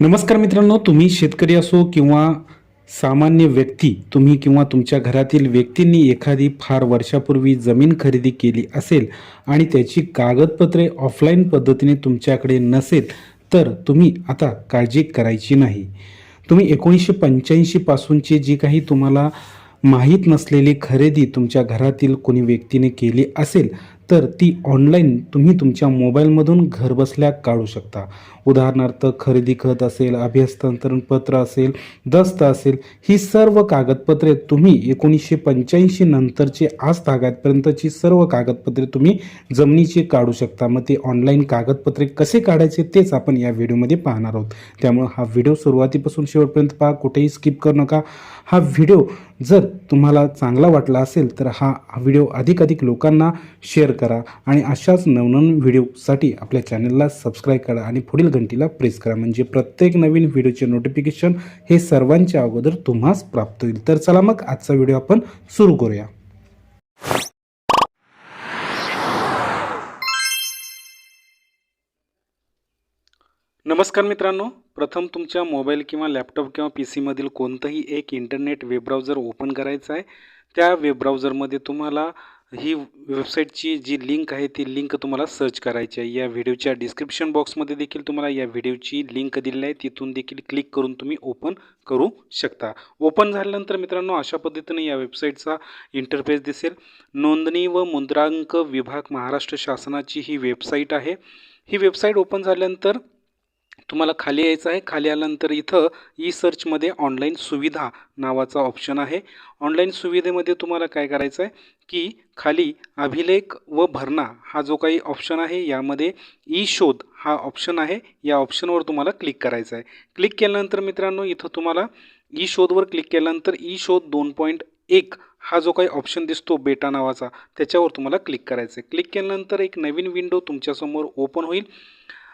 नमस्कार मित्रांनो तुम्ही शेतकरी असो किंवा सामान्य व्यक्ती तुम्ही किंवा तुमच्या घरातील व्यक्तींनी एखादी फार वर्षापूर्वी जमीन खरेदी केली असेल आणि त्याची कागदपत्रे ऑफलाईन पद्धतीने तुमच्याकडे नसेल तर तुम्ही आता काळजी करायची नाही. तुम्ही एकोणीसशे पंच्याऐंशीपासूनची जी काही तुम्हाला माहीत नसलेली खरेदी तुमच्या घरातील कोणी व्यक्तीने केली असेल तर ती ऑनलाईन तुम्ही तुमच्या मोबाईलमधून घरबसल्या काढू शकता. उदाहरणार्थ खरेदी खत असेल अभिहस्तांतरण पत्र असेल दस्त असेल ही सर्व कागदपत्रे तुम्ही एकोणीसशे पंच्याऐंशी नंतरचे आज तागातपर्यंतची सर्व कागदपत्रे तुम्ही जमिनीची काढू शकता. मग ते ऑनलाईन कागदपत्रे कसे काढायचे तेच आपण या व्हिडिओमध्ये पाहणार आहोत. त्यामुळे हा व्हिडिओ सुरुवातीपासून शेवटपर्यंत पहा. कुठेही स्किप करू नका. हा व्हिडिओ जर तुम्हाला चांगला वाटला असेल तर हा व्हिडिओ अधिकाधिक लोकांना शेअर करा आणि अशाच नवनवीन व्हिडिओसाठी आपल्या चॅनलला सबस्क्राईब करा आणि पुढील घंटीला प्रेस करा. म्हणजे प्रत्येक नवीन व्हिडिओचे नोटिफिकेशन हे सर्वांच्या अगोदर तुम्हास प्राप्त होईल. तर चला मग आजचा व्हिडिओ आपण सुरू करूया. नमस्कार मित्रांनो प्रथम तुमच्या मोबाईल किंवा लॅपटॉप किंवा पी सीमधील कोणतंही एक इंटरनेट वेब ब्राउझर ओपन करायचं आहे. त्या वेब ब्राउझरमध्ये तुम्हाला ही वेबसाईटची जी लिंक आहे ती लिंक तुम्हाला सर्च करायची आहे. या व्हिडिओच्या डिस्क्रिप्शन बॉक्समध्ये देखील तुम्हाला या व्हिडिओची लिंक दिलेली आहे. तिथून देखील क्लिक करून तुम्ही ओपन करू शकता. ओपन झाल्यानंतर मित्रांनो अशा पद्धतीने या वेबसाईटचा इंटरफेस दिसेल. नोंदणी व मुद्रांक विभाग महाराष्ट्र शासनाची ही वेबसाईट आहे. ही वेबसाईट ओपन झाल्यानंतर तुम्हाला खाली यायचं आहे. खाली आल्यानंतर इथं ई सर्चमध्ये ऑनलाईन सुविधा नावाचा ऑप्शन आहे. ऑनलाईन सुविधेमध्ये तुम्हाला काय करायचं आहे की खाली अभिलेख व भरणा हा जो काही ऑप्शन आहे यामध्ये ई शोध हा ऑप्शन आहे. या ऑप्शनवर तुम्हाला क्लिक करायचं आहे. क्लिक केल्यानंतर मित्रांनो इथं तुम्हाला ई शोधवर क्लिक केल्यानंतर ई शोध दोन पॉईंट एक हा जो काही ऑप्शन दिसतो बेटा नावाचा त्याच्यावर तुम्हाला क्लिक करायचं आहे. क्लिक केल्यानंतर एक नवीन विंडो तुमच्यासमोर ओपन होईल.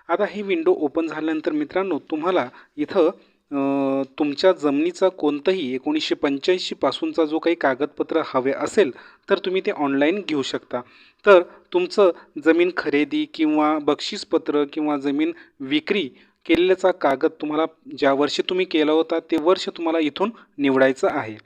आता ही विंडो ओपन झाल्यानंतर मित्रांनो तुम्हाला इथं तुमच्या जमिनीचा कोणतंही एकोणीसशे पंच्याऐंशीपासूनचा जो काही कागदपत्र हवे असेल तर तुम्ही ते ऑनलाईन घेऊ शकता. तर तुमचं जमीन खरेदी किंवा बक्षीसपत्र किंवा जमीन विक्री केलेल्याचा कागद तुम्हाला ज्या वर्षी तुम्ही केला होता ते वर्ष तुम्हाला इथून निवडायचं आहे.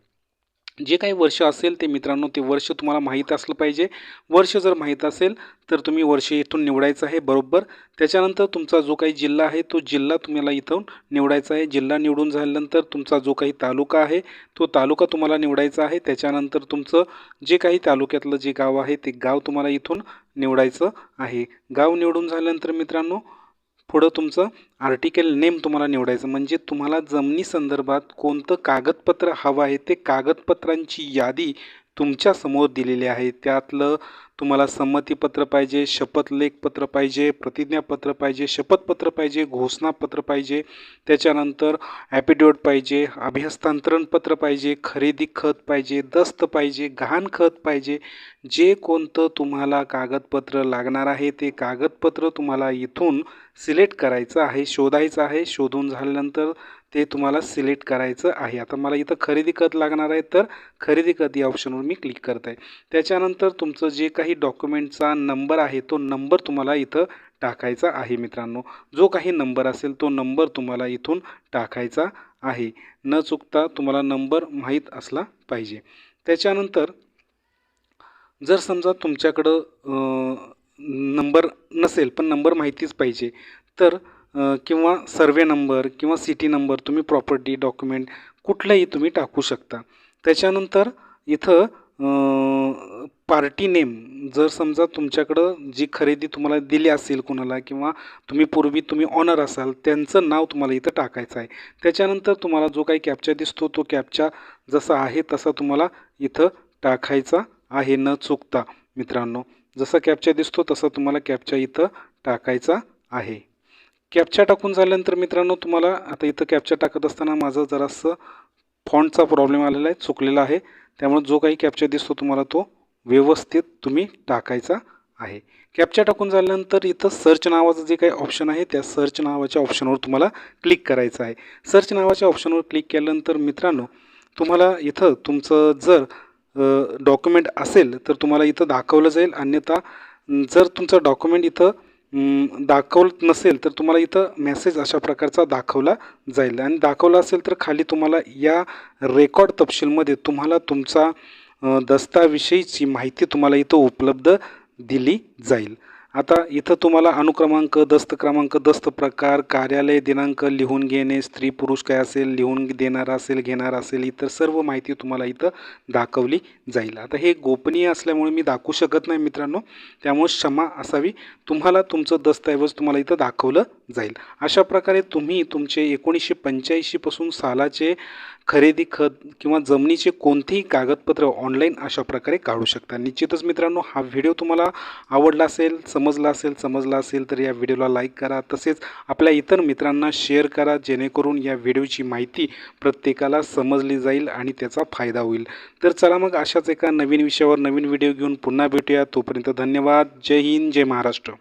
जे काही वर्ष असेल ते मित्रांनो ते वर्ष तुम्हाला माहीत असलं पाहिजे. वर्ष जर माहीत असेल तर तुम्ही वर्ष इथून निवडायचं आहे बरोबर? त्याच्यानंतर तुमचा जो काही जिल्हा आहे तो जिल्हा तुम्हाला इथून निवडायचा आहे. जिल्हा निवडून झाल्यानंतर तुमचा जो काही तालुका आहे तो तालुका तुम्हाला निवडायचा आहे. त्याच्यानंतर तुमचं जे काही तालुक्यातलं जे गाव आहे ते गाव तुम्हाला इथून निवडायचं आहे. गाव निवडून झाल्यानंतर मित्रांनो पुढं तुमचं आर्टिकल नेम तुम्हाला निवडायचं. म्हणजे तुम्हाला जमिनी संदर्भात कोणतं कागदपत्र हवं आहे ते कागदपत्रांची यादी तुमच्यासमोर आहे. त्यातलं तुम्हाला संमतीपत्र पाहिजे शपथलेखपत्र पाहिजे प्रतिज्ञापत्र पाहिजे शपथपत्र पाहिजे घोषणापत्र पाहिजे त्याच्यानंतर ॲपिड्युट पाहिजे अभिहस्तांतरणपत्र पाहिजे खरेदी खत पाहिजे दस्त पाहिजे गहाणखत पाहिजे जे कोणतं तुम्हाला कागदपत्र लागणार आहे ते कागदपत्र तुम्हाला इथून सिलेक्ट करायचं आहे शोधायचं आहे शोधून झाल्यानंतर ते तुम्हाला सिलेक्ट करायचं आहे. आता मला इथं खरेदी खत लागणार आहे तर खरेदी खत या ऑप्शनवर मी क्लिक करत आहे. त्याच्यानंतर तुमचं जे काही डॉक्युमेंटचा नंबर आहे तो नंबर तुम्हाला इथं टाकायचा आहे मित्रांनो. जो काही नंबर असेल तो नंबर तुम्हाला इथून टाकायचा आहे. न चुकता तुम्हाला नंबर माहीत असला पाहिजे. त्याच्यानंतर जर समजा तुमच्याकडं नंबर नसेल पण नंबर माहितीच पाहिजे तर किंवा सर्वे नंबर किंवा सिटी नंबर तुम्ही प्रॉपर्टी डॉक्युमेंट कुठलंही तुम्ही टाकू शकता. त्याच्यानंतर इथं पार्टी नेम जर समजा तुमच्याकडं जी खरेदी तुम्हाला दिली असेल कुणाला किंवा तुम्ही पूर्वी तुम्ही ऑनर असाल त्यांचं नाव तुम्हाला इथं टाकायचं आहे. त्याच्यानंतर तुम्हाला जो काही कॅप्चा दिसतो तो कॅप्चा जसा आहे तसा तुम्हाला इथं टाकायचा आहे न चुकता. मित्रांनो जसा कॅप्चा दिसतो तसा तुम्हाला कॅप्चा इथं टाकायचा आहे. कॅप्चा टाकून झाल्यानंतर मित्रांनो तुम्हाला आता इथं कॅप्चा टाकत असताना माझं जरासं फॉन्टचा प्रॉब्लेम आलेला आहे चुकलेला आहे. त्यामुळे जो काही कॅप्चा दिसतो तुम्हाला तो व्यवस्थित तुम्ही टाकायचा आहे. कॅप्चा टाकून झाल्यानंतर इथं सर्च नावाचं जे काही ऑप्शन आहे त्या सर्च नावाच्या ऑप्शनवर तुम्हाला क्लिक करायचं आहे. सर्च नावाच्या ऑप्शनवर क्लिक केल्यानंतर मित्रांनो तुम्हाला इथं तुमचं जर डॉक्युमेंट असेल तर तुम्हाला इथं दाखवलं जाईल. अन्यथा जर तुमचं डॉक्युमेंट इथं दाखवत नसेल तर तुम्हाला इथं मेसेज अशा प्रकारचा दाखवला जाईल. आणि दाखवला असेल तर खाली तुम्हाला या रेकॉर्ड तपशीलमध्ये तुम्हाला तुमचा दस्ताविषयीची माहिती तुम्हाला इथं उपलब्ध दिली जाईल. आता इथं तुम्हाला अनुक्रमांक दस्त क्रमांक दस्त प्रकार कार्यालय दिनांक लिहून घेणे स्त्री पुरुष काय असेल लिहून देणार असेल घेणार असेल इतर सर्व माहिती तुम्हाला इथं दाखवली जाईल. आता हे गोपनीय असल्यामुळे मी दाखवू शकत नाही मित्रांनो. त्यामुळे क्षमा असावी. तुम्हाला तुमचं दस्तऐवज तुम्हाला इथं दाखवलं जाईल. अशा प्रकारे तुम्ही तुमचे एकोणीसशे पंच्याऐंशीपासून सालाचे खरेदी खत किंवा जमिनीचे कोणतेही कागदपत्र ऑनलाईन अशा प्रकारे काढू शकता. निश्चितच मित्रांनो हा व्हिडिओ तुम्हाला आवडला असेल समजला असेल समजला असेल तर या व्हिडिओला लाईक करा. तसेच आपल्या इतर मित्रांना शेअर करा जेणेकरून या व्हिडिओची माहिती प्रत्येकाला समजली जाईल आणि त्याचा फायदा होईल. तर चला मग अशाच एका नवीन विषयावर नवीन व्हिडिओ घेऊन पुन्हा भेटूया. तोपर्यंत धन्यवाद. जय हिंद जय महाराष्ट्र.